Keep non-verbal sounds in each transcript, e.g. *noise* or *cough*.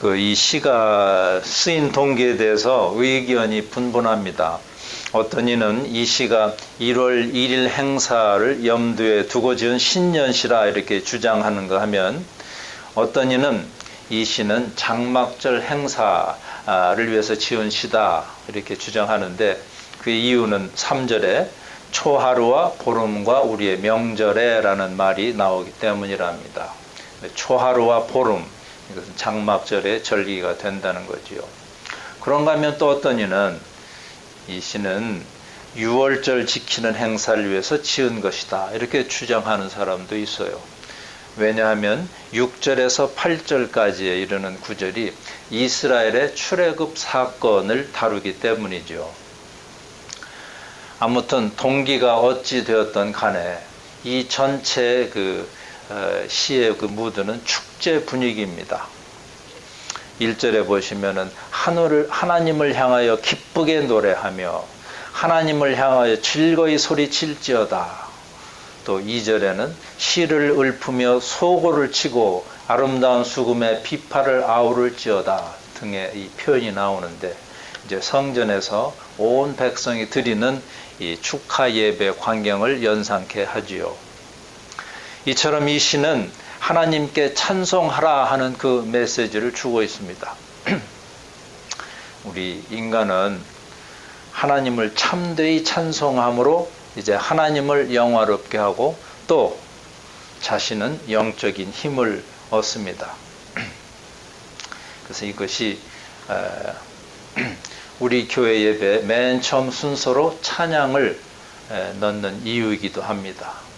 그 이 시가 쓰인 동기에 대해서 의견이 분분합니다. 어떤 이는 이 시가 1월 1일 행사를 염두에 두고 지은 신년시라 이렇게 주장하는가 하면 어떤 이는 이 시는 장막절 행사를 위해서 지은 시다 이렇게 주장하는데 그 이유는 3절에 초하루와 보름과 우리의 명절에라는 말이 나오기 때문이랍니다. 초하루와 보름 이것은 장막절의 절기가 된다는 거지요. 그런가 하면 또 어떤 이는 이 시는 6월절 지키는 행사를 위해서 지은 것이다. 이렇게 주장하는 사람도 있어요. 왜냐하면 6절에서 8절까지에 이르는 구절이 이스라엘의 출애굽 사건을 다루기 때문이죠. 아무튼 동기가 어찌 되었던 간에 이 전체 그 어, 시의 그 무드는 축제 분위기입니다. 1절에 보시면은 하늘을 하나님을 향하여 기쁘게 노래하며 하나님을 향하여 즐거이 소리칠지어다. 또 2절에는 시를 읊으며 소고를 치고 아름다운 수금에 비파를 아우를지어다 등의 이 표현이 나오는데 이제 성전에서 온 백성이 드리는 이 축하 예배 광경을 연상케 하지요. 이처럼 이 시는 하나님께 찬송하라 하는 그 메시지를 주고 있습니다. *clears throat* 우리 인간은 하나님을 참되이 찬송함으로 이제 하나님을 영화롭게 하고 또 자신은 영적인 힘을 얻습니다. *clears throat* 그래서 이것이 *clears throat* 우리 교회 예배 맨 처음 순서로 찬양을 넣는 이유이기도 합니다.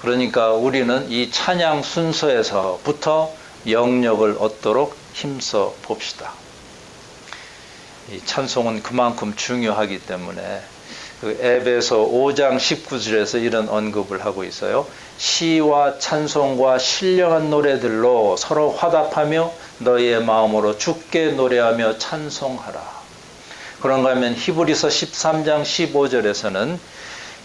그러니까 우리는 이 찬양 순서에서부터 영역을 얻도록 힘써 봅시다. 이 찬송은 그만큼 중요하기 때문에 그 에베소 5장 19절에서 이런 언급을 하고 있어요. 시와 찬송과 신령한 노래들로 서로 화답하며 너희의 마음으로 죽게 노래하며 찬송하라. 그런가 하면 히브리서 13장 15절에서는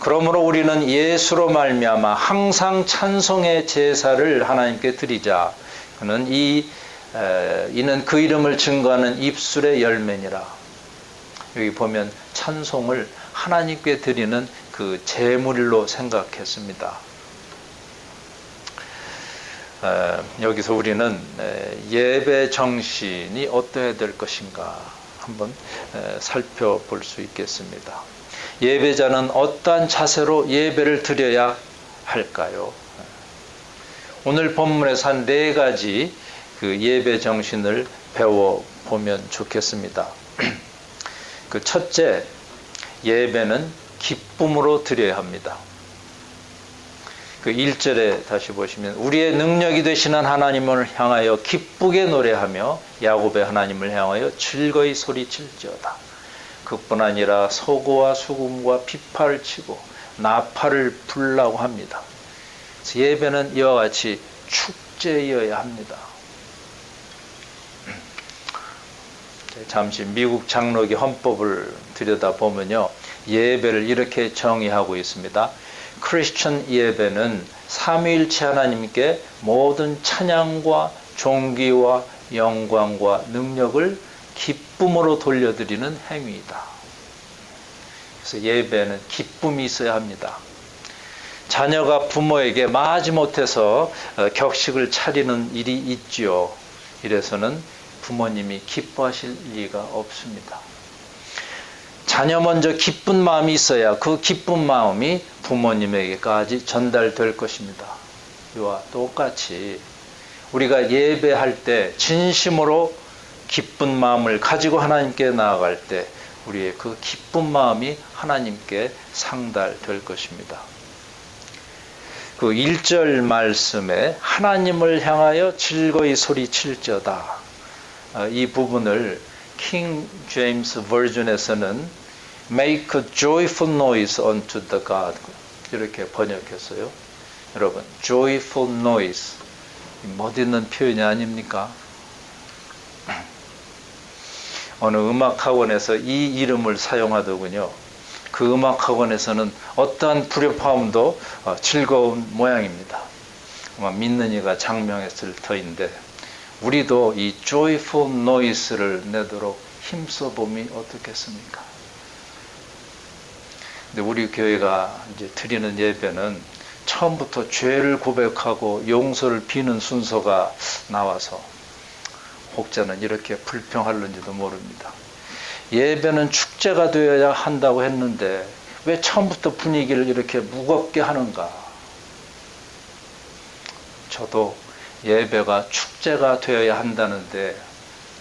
그러므로 우리는 예수로 말미암아 항상 찬송의 제사를 하나님께 드리자. 그는 이 에, 이는 그 이름을 증거하는 입술의 열매니라. 여기 보면 찬송을 하나님께 드리는 그 제물로 생각했습니다. 에, 여기서 우리는 에, 예배 정신이 어떠해야 될 것인가 한번 살펴볼 수 있겠습니다. 예배자는 어떠한 자세로 예배를 드려야 할까요? 오늘 본문에서 한 네 가지 그 예배 정신을 배워 보면 좋겠습니다. *clears throat* 그 첫째, 예배는 기쁨으로 드려야 합니다. 그 1절에 다시 보시면 우리의 능력이 되시는 하나님을 향하여 기쁘게 노래하며 야곱의 하나님을 향하여 즐거이 소리칠지어다. 그뿐 아니라 소고와 수금과 피파를 치고 나팔을 불라고 합니다. 예배는 이와 같이 축제여야 합니다. 잠시 미국 장로교 헌법을 들여다보면요. 예배를 이렇게 정의하고 있습니다. 크리스천 예배는 삼위일체 하나님께 모든 찬양과 존귀와 영광과 능력을 기쁨으로 돌려드리는 행위이다. 그래서 예배는 기쁨이 있어야 합니다. 자녀가 부모에게 마지못해서 어, 격식을 차리는 일이 있지요. 이래서는 부모님이 기뻐하실 리가 없습니다. 자녀 먼저 기쁜 마음이 있어야 그 기쁜 마음이 부모님에게까지 전달될 것입니다. 이와 똑같이 우리가 예배할 때 진심으로 기쁜 마음을 가지고 하나님께 나아갈 때 우리의 그 기쁜 마음이 하나님께 상달될 것입니다. 그 1절 말씀에 하나님을 향하여 즐거이 소리칠저다. 아, 이 부분을 킹 제임스 버전에서는 make a joyful noise unto the God 이렇게 번역했어요. 여러분, joyful noise 멋있는 표현이 아닙니까? 어느 음악학원에서 이 이름을 사용하더군요. 그 음악학원에서는 어떠한 불협화음도 어, 즐거운 모양입니다. 믿는 이가 장명했을 터인데 우리도 이 joyful noise를 내도록 힘써 봄이 어떻겠습니까? 근데 우리 교회가 이제 드리는 예배는 처음부터 죄를 고백하고 용서를 비는 순서가 나와서 혹자는 이렇게 불평할는지도 모릅니다. 예배는 축제가 되어야 한다고 했는데 왜 처음부터 분위기를 이렇게 무겁게 하는가? 저도 예배가 축제가 되어야 한다는데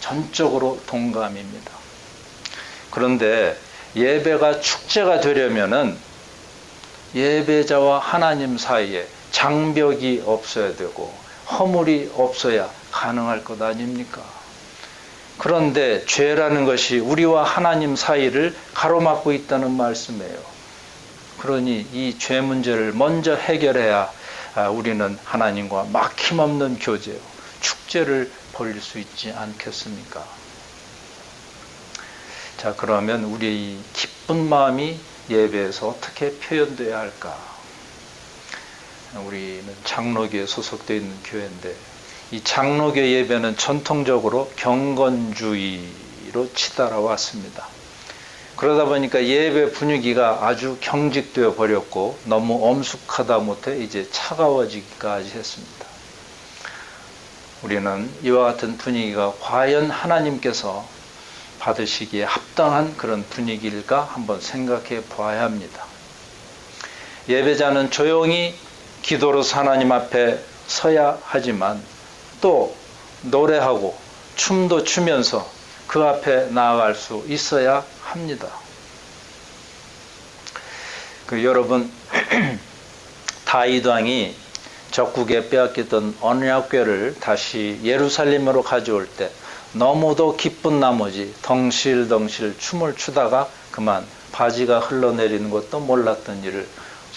전적으로 동감입니다. 그런데 예배가 축제가 되려면은 예배자와 하나님 사이에 장벽이 없어야 되고 허물이 없어야 가능할 것 아닙니까? 그런데 죄라는 것이 우리와 하나님 사이를 가로막고 있다는 말씀이에요. 그러니 이 죄 문제를 먼저 해결해야 아, 우리는 하나님과 막힘없는 교제, 축제를 벌릴 수 있지 않겠습니까? 자, 그러면 우리 기쁜 마음이 예배에서 어떻게 표현되어야 할까? 우리는 장로교에 소속되어 있는 교회인데 이 장로교 예배는 전통적으로 경건주의로 치달아 왔습니다. 그러다 보니까 예배 분위기가 아주 경직되어 버렸고 너무 엄숙하다 못해 이제 차가워지기까지 했습니다. 우리는 이와 같은 분위기가 과연 하나님께서 받으시기에 합당한 그런 분위기일까 한번 생각해 보아야 합니다. 예배자는 조용히 기도로 하나님 앞에 서야 하지만 또 노래하고 춤도 추면서 그 앞에 나아갈 수 있어야 합니다. 그 여러분 *clears throat* 다윗 왕이 적국에 빼앗겼던 언약궤를 다시 예루살렘으로 가져올 때 너무도 기쁜 나머지 덩실덩실 춤을 추다가 그만 바지가 흘러내리는 것도 몰랐던 일을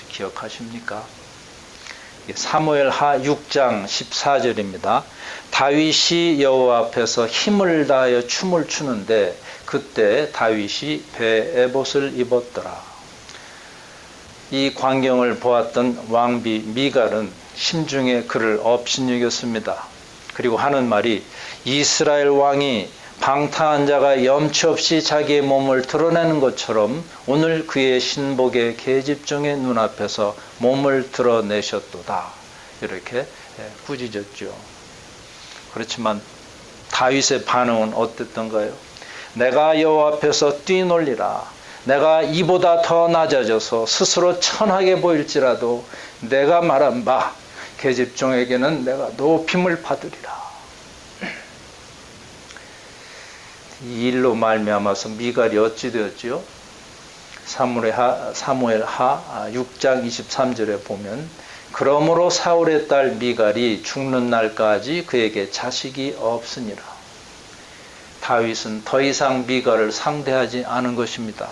기억하십니까? 사무엘 하 6장 14절입니다. 다윗이 여호와 앞에서 힘을 다하여 춤을 추는데 그때 다윗이 배에봇을 입었더라. 이 광경을 보았던 왕비 미갈은 심중에 그를 업신여겼습니다. 그리고 하는 말이 이스라엘 왕이 방탕한 자가 염치 없이 자기의 몸을 드러내는 것처럼 오늘 그의 신복의 계집종의 눈앞에서 몸을 드러내셨도다. 이렇게 예, 꾸짖었죠. 그렇지만 다윗의 반응은 어땠던가요? 내가 여호와 앞에서 뛰놀리라. 내가 이보다 더 낮아져서 스스로 천하게 보일지라도 내가 말한 바 계집종에게는 내가 높임을 받으리라. 이 일로 말미암아서 미갈이 어찌 되었지요? 사무엘 하, 사무엘 하 6장 아, 23절에 보면 그러므로 사울의 딸 미갈이 죽는 날까지 그에게 자식이 없으니라. 다윗은 더 이상 미갈을 상대하지 않은 것입니다.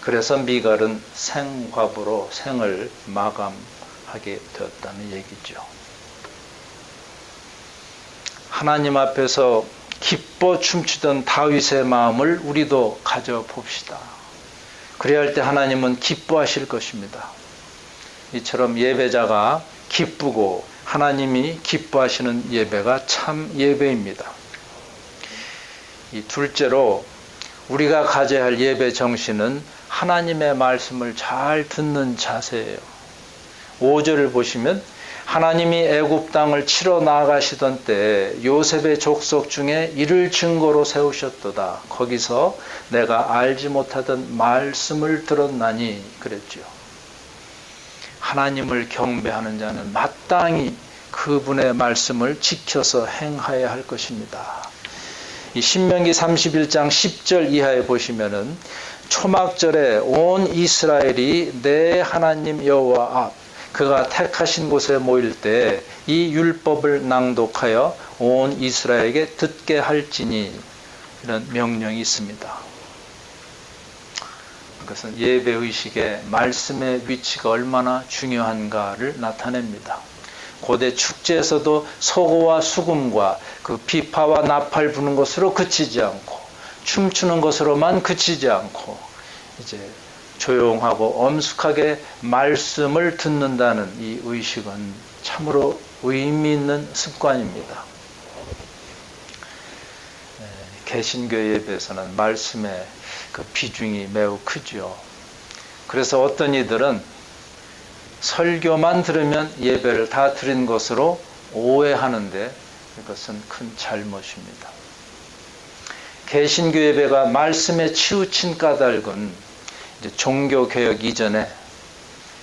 그래서 미갈은 생과부로 생을 마감하게 되었다는 얘기죠. 하나님 앞에서 기뻐 춤추던 다윗의 마음을 우리도 가져봅시다. 그래야 할 때 하나님은 기뻐하실 것입니다. 이처럼 예배자가 기쁘고 하나님이 기뻐하시는 예배가 참 예배입니다. 이 둘째로 우리가 가져야 할 예배 정신은 하나님의 말씀을 잘 듣는 자세예요. 5절을 보시면 하나님이 애굽 땅을 치러 나가시던 때 요셉의 족속 중에 이를 증거로 세우셨도다. 거기서 내가 알지 못하던 말씀을 들었나니 그랬죠. 하나님을 경배하는 자는 마땅히 그분의 말씀을 지켜서 행하여야 할 것입니다. 이 신명기 31장 10절 이하에 보시면은 초막절에 온 이스라엘이 내 하나님 여호와 앞 그가 택하신 곳에 모일 때 이 율법을 낭독하여 온 이스라엘에게 듣게 할지니 이런 명령이 있습니다. 그것은 예배 의식의 말씀의 위치가 얼마나 중요한가를 나타냅니다. 고대 축제에서도 소고와 수금과 그 비파와 나팔 부는 것으로 그치지 않고 춤추는 것으로만 그치지 않고 이제 조용하고 엄숙하게 말씀을 듣는다는 이 의식은 참으로 의미 있는 습관입니다. 개신교 예배에서는 말씀의 그 비중이 매우 크죠. 그래서 어떤 이들은 설교만 들으면 예배를 다 드린 것으로 오해하는데 이것은 큰 잘못입니다. 개신교 예배가 말씀에 치우친 까닭은 종교 개혁 이전에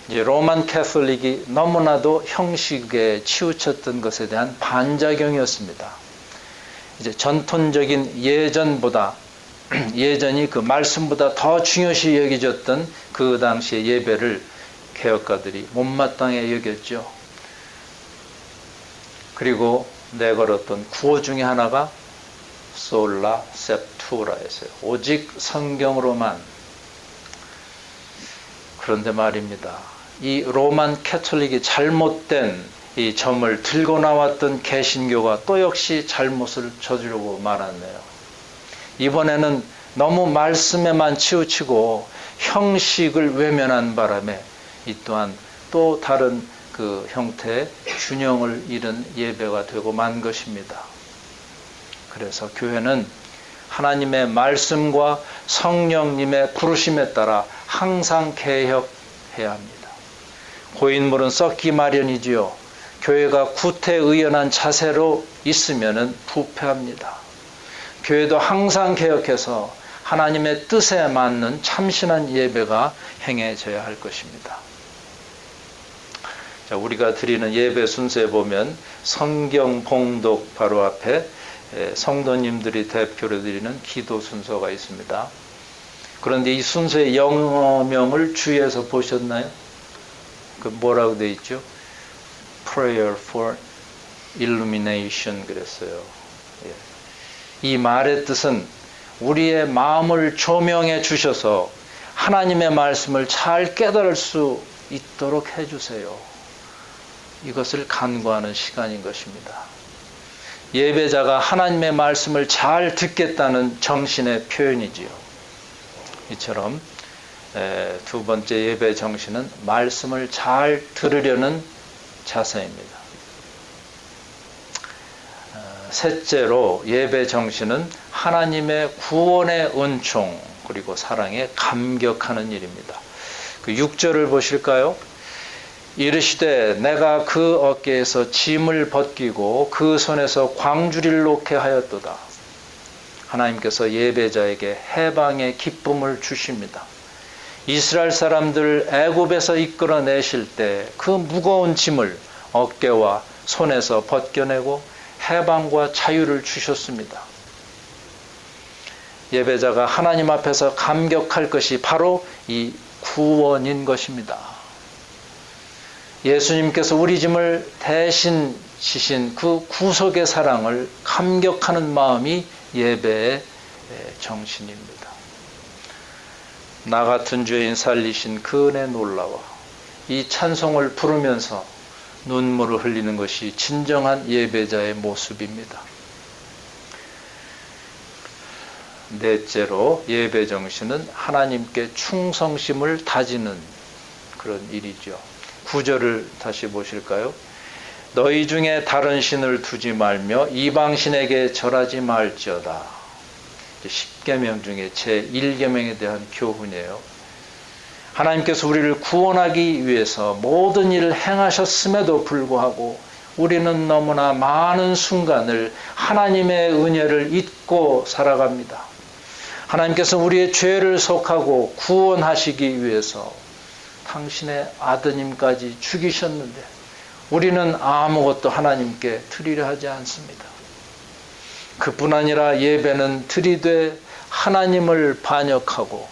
로만 캐톨릭이 너무나도 형식에 치우쳤던 것에 대한 반작용이었습니다. 이제 전통적인 예전보다 *clears throat* 예전이 그 말씀보다 더 중요시 여겨졌던 그 당시의 예배를 개혁가들이 못마땅해 여겼죠. 그리고 내걸었던 구호 중에 하나가 솔라 셉투라였어요. 오직 성경으로만. 그런데 말입니다. 이 로만 캐톨릭이 잘못된 이 점을 들고 나왔던 개신교가 또 역시 잘못을 저지르고 말았네요. 이번에는 너무 말씀에만 치우치고 형식을 외면한 바람에 이 또한 또 다른 그 형태의 균형을 잃은 예배가 되고 만 것입니다. 그래서 교회는 하나님의 말씀과 성령님의 부르심에 따라 항상 개혁해야 합니다. 고인물은 썩기 마련이지요. 교회가 구태의연한 자세로 있으면 부패합니다. 교회도 항상 개혁해서 하나님의 뜻에 맞는 참신한 예배가 행해져야 할 것입니다. 자, 우리가 드리는 예배 순서에 보면 성경 봉독 바로 앞에 성도님들이 대표로 드리는 기도 순서가 있습니다. 그런데 이 순서의 영어명을 주위에서 보셨나요? 그 뭐라고 되어 있죠? Prayer for Illumination 그랬어요. 예. 이 말의 뜻은 우리의 마음을 조명해 주셔서 하나님의 말씀을 잘 깨달을 수 있도록 해주세요. 이것을 간구하는 시간인 것입니다. 예배자가 하나님의 말씀을 잘 듣겠다는 정신의 표현이지요. 이처럼 두 번째 예배 정신은 말씀을 잘 들으려는 자세입니다. 어, 셋째로 예배 정신은 하나님의 구원의 은총 그리고 사랑에 감격하는 일입니다. 그 6절을 보실까요? 이르시되 내가 그 어깨에서 짐을 벗기고 그 손에서 광주리를 놓게 하였도다. 하나님께서 예배자에게 해방의 기쁨을 주십니다. 이스라엘 사람들 애굽에서 이끌어내실 때 그 무거운 짐을 어깨와 손에서 벗겨내고 해방과 자유를 주셨습니다. 예배자가 하나님 앞에서 감격할 것이 바로 이 구원인 것입니다. 예수님께서 우리 짐을 대신 지신 그 구속의 사랑을 감격하는 마음이 예배의 정신입니다. 나 같은 죄인 살리신 그 은혜 놀라워 이 찬송을 부르면서 눈물을 흘리는 것이 진정한 예배자의 모습입니다. 넷째로 예배 정신은 하나님께 충성심을 다지는 그런 일이죠. 구절을 다시 보실까요? 너희 중에 다른 신을 두지 말며 이방신에게 절하지 말지어다. 10계명 중에 제 1계명에 대한 교훈이에요. 하나님께서 우리를 구원하기 위해서 모든 일을 행하셨음에도 불구하고 우리는 너무나 많은 순간을 하나님의 은혜를 잊고 살아갑니다. 하나님께서 우리의 죄를 속하고 구원하시기 위해서 당신의 아드님까지 죽이셨는데 우리는 아무것도 하나님께 드리려 하지 않습니다. 그뿐 아니라 예배는 드리되 하나님을 반역하고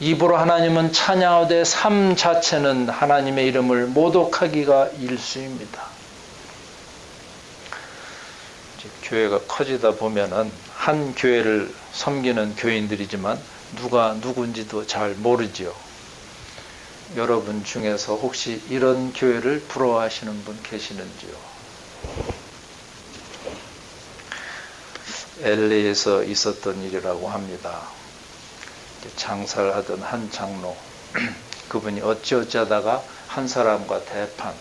입으로 하나님은 찬양하되 삶 자체는 하나님의 이름을 모독하기가 일수입니다. 교회가 커지다 보면은 한 교회를 섬기는 교인들이지만 누가 누군지도 잘 모르지요. 여러분 중에서 혹시 이런 교회를 부러워하시는 분 계시는지요? LA에서 있었던 일이라고 합니다. 장사를 하던 한 장로, *clears throat* 그분이 어찌어찌하다가 한 사람과 대판,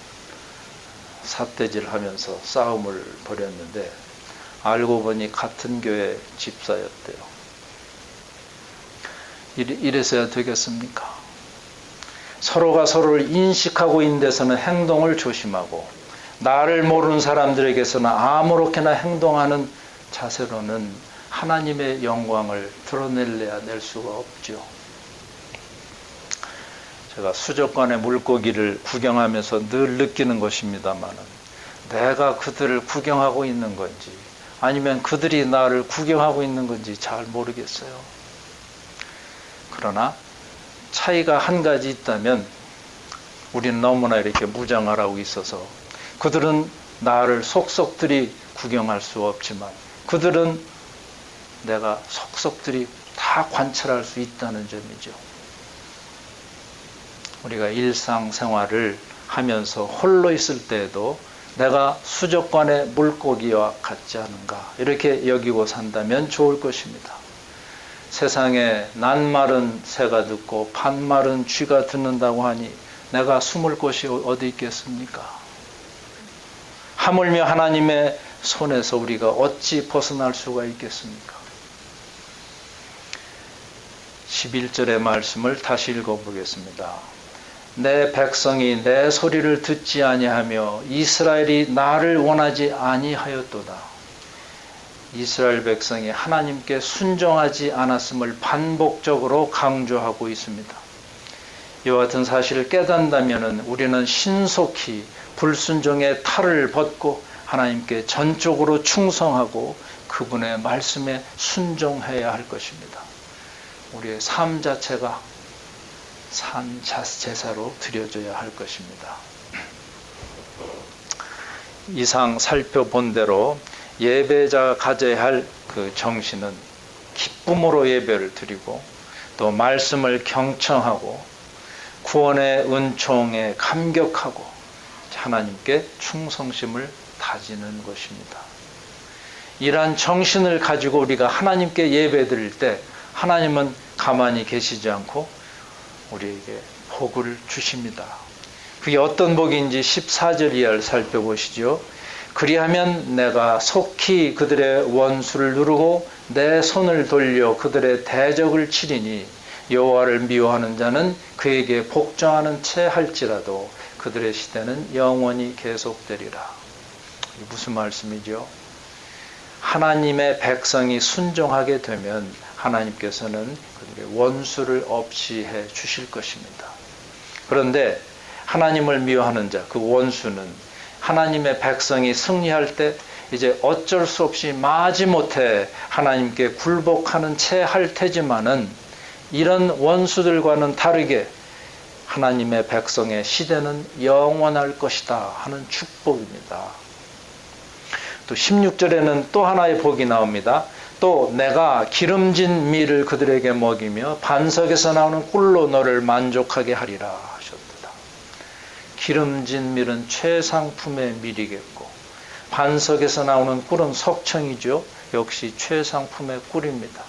삿대질 하면서 싸움을 벌였는데 알고 보니 같은 교회 집사였대요. 이래서야 되겠습니까? 서로가 서로를 인식하고 있는 데서는 행동을 조심하고 나를 모르는 사람들에게서는 아무렇게나 행동하는 자세로는 하나님의 영광을 드러낼래야 낼 수가 없죠. 제가 수족관의 물고기를 구경하면서 늘 느끼는 것입니다만은 내가 그들을 구경하고 있는 건지 아니면 그들이 나를 구경하고 있는 건지 잘 모르겠어요. 그러나 차이가 한 가지 있다면 우리는 너무나 이렇게 무장하라고 있어서 그들은 나를 속속들이 구경할 수 없지만 그들은 내가 속속들이 다 관찰할 수 있다는 점이죠. 우리가 일상생활을 하면서 홀로 있을 때에도 내가 수족관의 물고기와 같지 않은가 이렇게 여기고 산다면 좋을 것입니다. 세상에 낱말은 새가 듣고 반말은 쥐가 듣는다고 하니 내가 숨을 곳이 어디 있겠습니까? 하물며 하나님의 손에서 우리가 어찌 벗어날 수가 있겠습니까? 11절의 말씀을 다시 읽어보겠습니다. 내 백성이 내 소리를 듣지 아니하며 이스라엘이 나를 원하지 아니하였도다. 이스라엘 백성이 하나님께 순종하지 않았음을 반복적으로 강조하고 있습니다. 이와 같은 사실을 깨닫다면 우리는 신속히 불순종의 탈을 벗고 하나님께 전적으로 충성하고 그분의 말씀에 순종해야 할 것입니다. 우리의 삶 자체가 산 제사로 드려져야 할 것입니다. 이상 살펴본 대로 예배자가 가져야 할 그 정신은 기쁨으로 예배를 드리고 또 말씀을 경청하고 구원의 은총에 감격하고 하나님께 충성심을 다지는 것입니다. 이러한 정신을 가지고 우리가 하나님께 예배 드릴 때 하나님은 가만히 계시지 않고 우리에게 복을 주십니다. 그게 어떤 복인지 14절 이하를 살펴보시죠. 그리하면 내가 속히 그들의 원수를 누르고 내 손을 돌려 그들의 대적을 치리니 여호와를 미워하는 자는 그에게 복종하는 채 할지라도 그들의 시대는 영원히 계속되리라. 무슨 말씀이죠? 하나님의 백성이 순종하게 되면 하나님께서는 그들의 원수를 없이 해 주실 것입니다. 그런데 하나님을 미워하는 자, 그 원수는 하나님의 백성이 승리할 때 이제 어쩔 수 없이 마지못해 하나님께 굴복하는 채 할 테지만은 이런 원수들과는 다르게 하나님의 백성의 시대는 영원할 것이다 하는 축복입니다. 또 16절에는 또 하나의 복이 나옵니다. 또 내가 기름진 밀을 그들에게 먹이며 반석에서 나오는 꿀로 너를 만족하게 하리라. 기름진 밀은 최상품의 밀이겠고 반석에서 나오는 꿀은 석청이죠. 역시 최상품의 꿀입니다.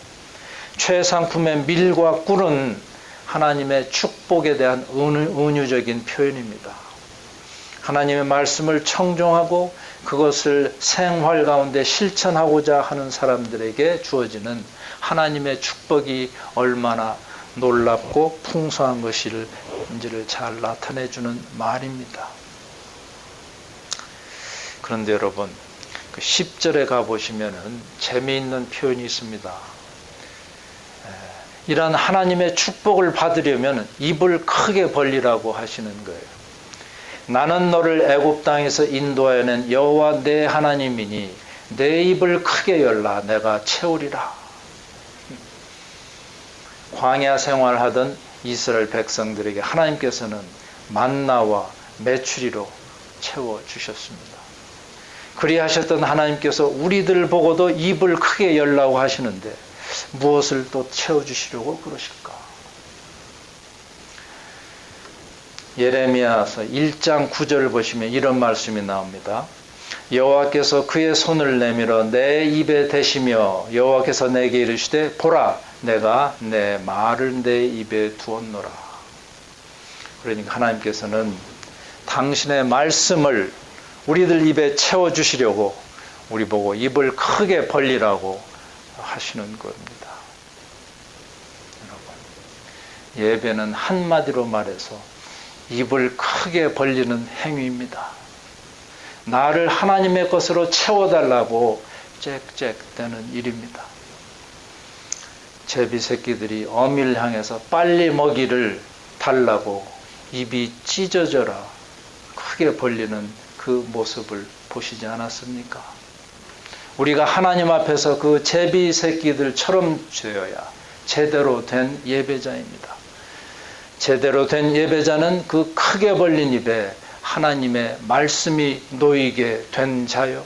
최상품의 밀과 꿀은 하나님의 축복에 대한 은유 적인 표현입니다. 하나님의 말씀을 청종하고 그것을 생활 가운데 실천하고자 하는 사람들에게 주어지는 하나님의 축복이 얼마나 놀랍고 풍성한 것인지를 잘 나타내주는 말입니다. 그런데 여러분, 그 10절에 가보시면 재미있는 표현이 있습니다. 이러한 하나님의 축복을 받으려면 입을 크게 벌리라고 하시는 거예요. 나는 너를 애굽 땅에서 인도하여낸 여호와 내 하나님이니 내 입을 크게 열라 내가 채우리라. 광야 생활하던 이스라엘 백성들에게 하나님께서는 만나와 메추리로 채워 주셨습니다. 그리하셨던 하나님께서 우리들 보고도 입을 크게 열라고 하시는데 무엇을 또 채워 주시려고 그러실까? 예레미야서 1장 9절을 보시면 이런 말씀이 나옵니다. 여호와께서 그의 손을 내밀어 내 입에 대시며 여호와께서 내게 이르시되 보라 내가 내 말을 내 입에 두었노라. 그러니까 하나님께서는 당신의 말씀을 우리들 입에 채워 주시려고 우리 보고 입을 크게 벌리라고 하시는 겁니다. 여러분, 예배는 한마디로 말해서 입을 크게 벌리는 행위입니다. 나를 하나님의 것으로 채워달라고 짹짹대는 일입니다. 제비 새끼들이 어미를 향해서 빨리 먹이를 달라고 입이 찢어져라 크게 벌리는 그 모습을 보시지 않았습니까? 우리가 하나님 앞에서 그 제비 새끼들처럼 되어야 제대로 된 예배자입니다. 제대로 된 예배자는 그 크게 벌린 입에 하나님의 말씀이 놓이게 된 자요.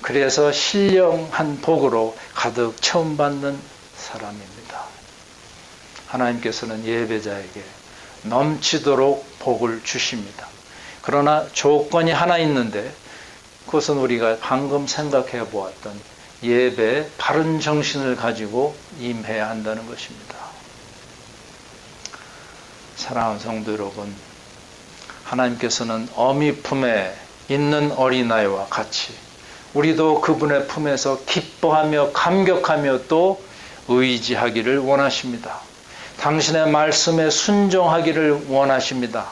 그래서 신령한 복으로 가득 체험받는 사람입니다. 하나님께서는 예배자에게 넘치도록 복을 주십니다. 그러나 조건이 하나 있는데 그것은 우리가 방금 생각해 보았던 예배 바른 정신을 가지고 임해야 한다는 것입니다. 사랑하는 성도 여러분, 하나님께서는 어미 품에 있는 어린아이와 같이 우리도 그분의 품에서 기뻐하며 감격하며 또 의지하기를 원하십니다. 당신의 말씀에 순종하기를 원하십니다.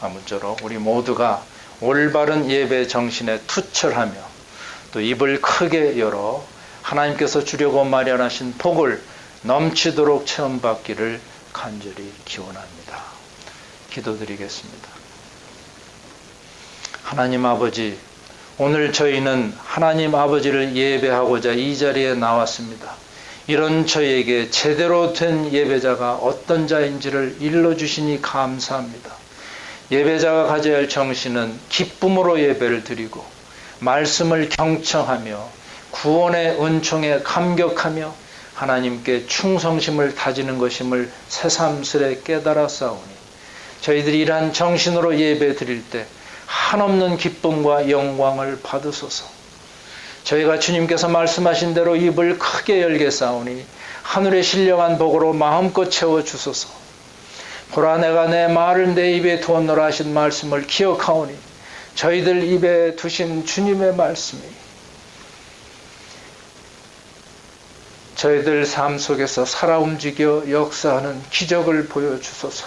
아무쪼록 우리 모두가 올바른 예배 정신에 투철하며 또 입을 크게 열어 하나님께서 주려고 마련하신 복을 넘치도록 체험받기를 간절히 기원합니다. 기도드리겠습니다. 하나님 아버지, 오늘 저희는 하나님 아버지를 예배하고자 이 자리에 나왔습니다. 이런 저에게 제대로 된 예배자가 어떤 자인지를 일러주시니 감사합니다. 예배자가 가져야 할 정신은 기쁨으로 예배를 드리고 말씀을 경청하며 구원의 은총에 감격하며 하나님께 충성심을 다지는 것임을 새삼스레 깨달아 싸우니 저희들이 이러한 정신으로 예배 드릴 때 한없는 기쁨과 영광을 받으소서 저희가 주님께서 말씀하신 대로 입을 크게 열게 싸우니 하늘의 신령한 복으로 마음껏 채워 주소서. 보라 내가 내 말을 내 입에 두었노라 하신 말씀을 기억하오니 저희들 입에 두신 주님의 말씀이 저희들 삶 속에서 살아 움직여 역사하는 기적을 보여 주소서.